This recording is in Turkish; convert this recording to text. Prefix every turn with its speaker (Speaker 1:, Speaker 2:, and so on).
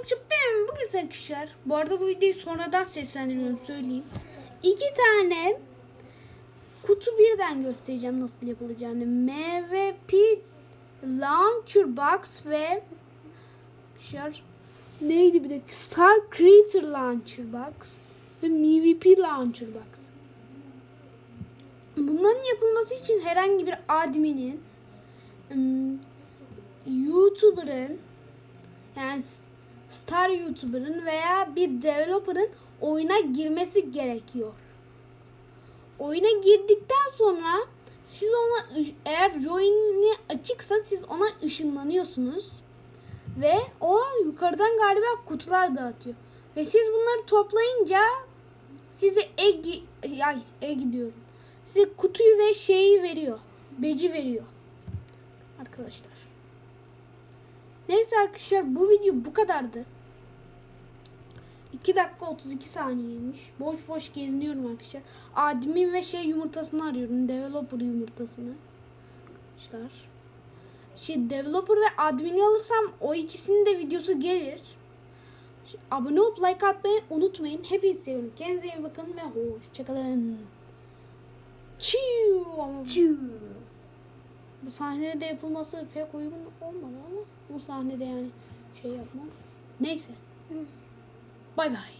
Speaker 1: arkadaşlar benim bugün arkadaşlar. Bu arada bu videoyu sonradan seslendiriyorum söyleyeyim. İki tane kutu birden göstereceğim nasıl yapılacağını. MVP Launcher Box ve arkadaşlar neydi bir de Star Creator Launcher Box ve MVP Launcher Box. Bunların yapılması için herhangi bir adminin YouTuber'ın yani star YouTuber'ın veya bir developer'ın oyuna girmesi gerekiyor. Oyuna girdikten sonra siz ona eğer join'i açıksa siz ona ışınlanıyorsunuz ve o yukarıdan galiba kutular dağıtıyor. Ve siz bunları toplayınca size egg ay egg diyorum. Size kutuyu ve şeyi veriyor. Beci veriyor. Arkadaşlar. Neyse arkadaşlar bu video bu kadardı. 2 dakika 32 saniyeymiş. Boş boş geziniyorum arkadaşlar. Admin ve şey yumurtasını arıyorum. Developer yumurtasını. Arkadaşlar. Şey developer ve admini alırsam o ikisinin de videosu gelir. Şey, Abone olup like atmayı unutmayın. Hepinizi seviyorum. Kendinize iyi bakın ve hoşçakalın. Çiu. Ama bu sahnede yapılması pek uygun olmadı sahnede yani şey yapmam. Neyse. Bay bay.